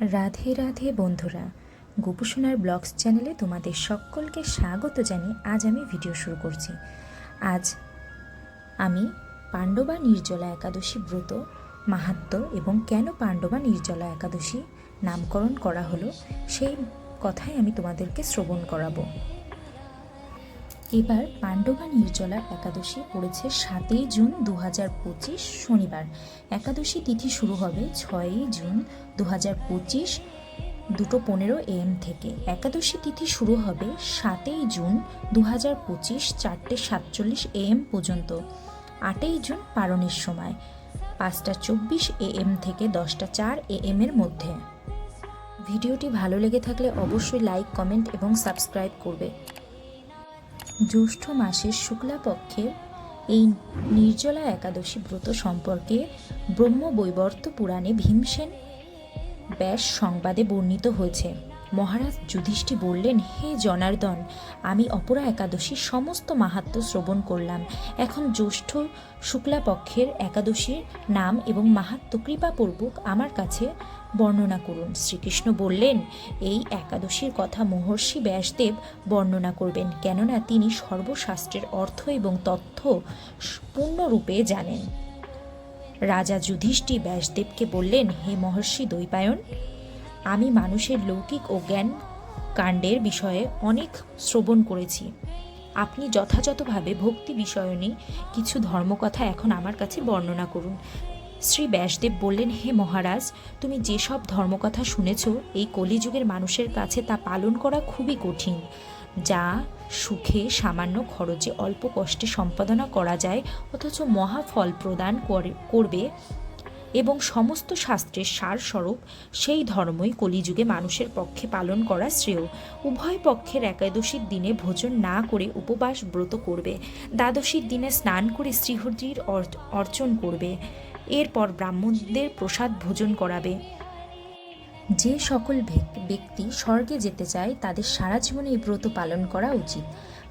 রাধে রাধে বন্ধুরা, গোপুসোনার ব্লগস চ্যানেলে তোমাদের সকলকে স্বাগত জানিয়ে আজ আমি ভিডিও শুরু করছি। আজ আমি পাণ্ডবা নির্জলা একাদশী ব্রত, মাহাত্ম এবং কেন পাণ্ডবা নির্জলা একাদশী নামকরণ করা হলো, সেই কথাই আমি তোমাদেরকে শ্রবণ করাবো। এবার পাণ্ডবা নির্জলা একাদশী পড়েছে সাতই জুন দু হাজার পঁচিশ শনিবার। একাদশী তিথি শুরু হবে ছয়ই জুন দু হাজার পঁচিশ দুটো পনেরো এম থেকে। একাদশী তিথি শুরু হবে সাতই জুন দু হাজার পঁচিশ চারটে সাতচল্লিশ এম পর্যন্ত। আটই জুন পারণের সময়, পাঁচটা চব্বিশ এএম থেকে দশটা চার এএম এর মধ্যে। ভিডিওটি ভালো লেগে থাকলে অবশ্যই লাইক, কমেন্ট এবং সাবস্ক্রাইব করবে। জ্যৈষ্ঠ মাসের শুক্লাপক্ষের এই নির্জলা একাদশী ব্রত সম্পর্কে ব্রহ্মবৈবর্ত পুরাণে ভীমসেন ব্যাস সংবাদে বর্ণিত হয়েছে। মহারাজ যুধিষ্ঠি বললেন, হে জনার্দন, আমি অপরা একাদশীর সমস্ত মাহাত্ম শ্রবণ করলাম। এখন জ্যৈষ্ঠ শুক্লাপক্ষের একাদশীর নাম এবং মাহাত্ম কৃপাপূর্বক আমার কাছে বর্ণনা করুন। শ্রীকৃষ্ণ বললেন, এই একাদশীর কথা মহর্ষি ব্যাসদেব বর্ণনা করবেন, কেননা তিনি সর্বশাস্ত্রের অর্থ এবং তথ্য পূর্ণরূপে জানেন। রাজা যুধিষ্ঠি ব্যাসদেবকে বললেন, হে মহর্ষি দৈপায়ন আমি মানুষের লৌকিক ও জ্ঞান কাণ্ডের বিষয়ে অনেক শ্রবণ করেছি। আপনি যথাযথভাবে ভক্তি বিষয়নী কিছু ধর্মকথা এখন আমার কাছে বর্ণনা করুন। শ্রী ব্যাসদেব বললেন, হে মহারাজ, তুমি যেসব ধর্মকথা শুনেছ, এই কলিযুগের মানুষের কাছে তা পালন করা খুবই কঠিন। যা সুখে সামান্য খরচে অল্প কষ্টে সম্পাদনা করা যায়, অথচ মহা ফল প্রদান করে, করবে এবং সমস্ত শাস্ত্রের সারস্বরূপ সেই ধর্মই কলিযুগে মানুষের পক্ষে পালন করা শ্রেয়। উভয় পক্ষের একাদশীর দিনে ভোজন না করে উপবাস ব্রত করবে। দ্বাদশীর দিনে স্নান করে শ্রীহরির অর- অর্চন করবে। এরপর ব্রাহ্মণদের প্রসাদ ভোজন করাবে। যে সকল ব্যক্তি স্বর্গে যেতে চায়, তাদের সারা জীবনে এই ব্রত পালন করা উচিত।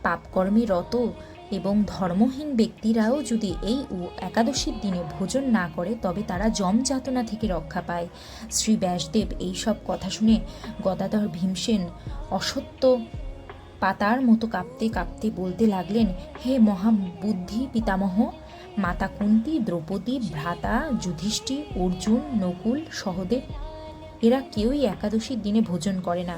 পাপকর্মে রত এবং ধর্মহীন ব্যক্তিরাও যদি এই উ- একাদশীর দিনে ভোজন না করে, তবে তারা যম যাতনা থেকে রক্ষা পায়। শ্রী ব্যাসদেব এই সব কথা শুনে গদাধর ভীমসেন অসত্য পাতার মতো কাঁপতে কাঁপতে বলতে লাগলেন, হে মহাবুদ্ধি পিতামহ, মাতা কুন্তি, দ্রৌপদী, ভ্রাতা, যুধিষ্ঠি, অর্জুন, নকুল, সহদেব, এরা কেউই একাদশীর দিনে ভোজন করে না।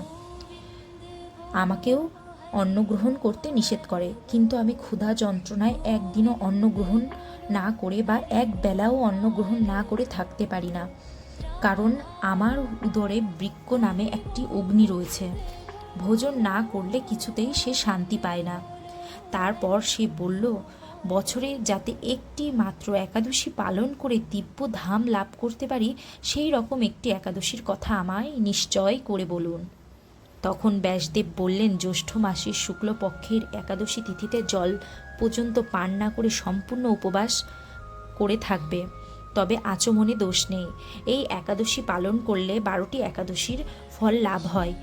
আমাকেও অন্ন গ্রহণ করতে নিষেধ করে, কিন্তু আমি ক্ষুধা যন্ত্রণায় একদিনও অন্ন গ্রহণ না করে বা এক বেলাও অন্ন গ্রহণ না করে থাকতে পারি না। কারণ আমার উদরে বৃক্ষ নামে একটি অগ্নি রয়েছে। ভোজন না করলে কিছুতেই সে শান্তি পায় না। তারপর সে বলল বছরে যাতে একটি মাত্র একাদশী পালন করে দিব্য ধাম লাভ করতে পারি, সেই রকম একটি একাদশীর কথা আমায় নিশ্চয় করে বলুন। তখন ব্যাসদেব বললেন, জ্যৈষ্ঠ মাসের শুক্লপক্ষের একাদশী তিথিতে জল পর্যন্ত পান না করে সম্পূর্ণ উপবাস করে থাকবে। তবে আচমনে দোষ নেই। এই একাদশী পালন করলে বারোটি একাদশীর ফল লাভ হয়।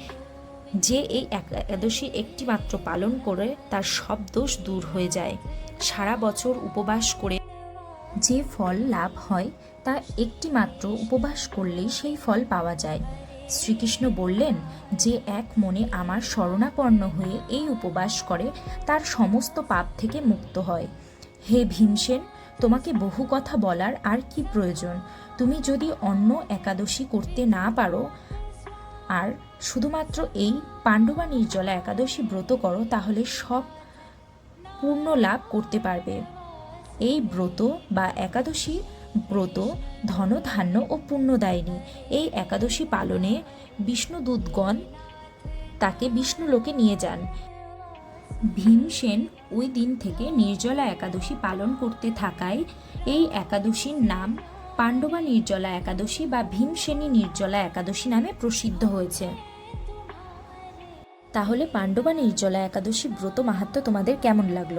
যে এই একাদশী একটি মাত্র পালন করে তার সব দোষ দূর হয়ে যায়। সারা বছর উপবাস করে যে ফল লাভ হয়, তা একটি মাত্র উপবাস করলেই সেই ফল পাওয়া যায়। শ্রীকৃষ্ণ বললেন, যে এক মনে আমার শরণাপন্ন হয়ে এই উপবাস করে, তার সমস্ত পাপ থেকে মুক্ত হয়। হে ভীমসেন, তোমাকে বহু কথা বলার আর কি প্রয়োজন? তুমি যদি অন্য একাদশী করতে না পারো আর শুধুমাত্র এই পাণ্ডবা নির্জলা একাদশী ব্রত করো, তাহলে সব পূর্ণ লাভ করতে পারবে। এই ব্রত বা একাদশী ব্রত ধনধান্য ও পুণ্যদায়িনী। এই একাদশী পালনে বিষ্ণুদূতগণ তাকে বিষ্ণুলোকে নিয়ে যান। ভীমসেন ওই দিন থেকে নির্জলা একাদশী পালন করতে থাকায় এই একাদশীর নাম পাণ্ডবা নির্জলা একাদশী বা ভীমসেনী নির্জলা একাদশী নামে প্রসিদ্ধ হয়েছে। তাহলে পাণ্ডবা নির্জলা একাদশী ব্রত মাহাত্ম তোমাদের কেমন লাগল?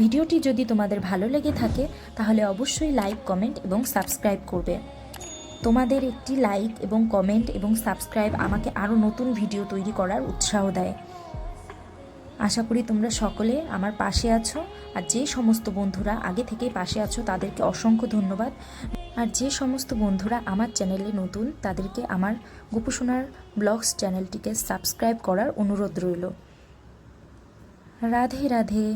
ভিডিওটি যদি তোমাদের ভালো লেগে থাকে, তাহলে অবশ্যই লাইক, কমেন্ট এবং সাবস্ক্রাইব করবে। তোমাদের একটি লাইক এবং কমেন্ট এবং সাবস্ক্রাইব আমাকে আরও নতুন ভিডিও তৈরি করার উৎসাহ দেয়। আশা করি তোমরা সকলে আমার পাশে আছো, আর যে সমস্ত বন্ধুরা আগে থেকেই পাশে আছো, তাদেরকে অসংখ্য ধন্যবাদ। আর যে সমস্ত বন্ধুরা আমার চ্যানেলে নতুন, তাদেরকে আমার গোপুসোনার ব্লগস চ্যানেলটিকে সাবস্ক্রাইব করার অনুরোধ রইল। রাধে রাধে।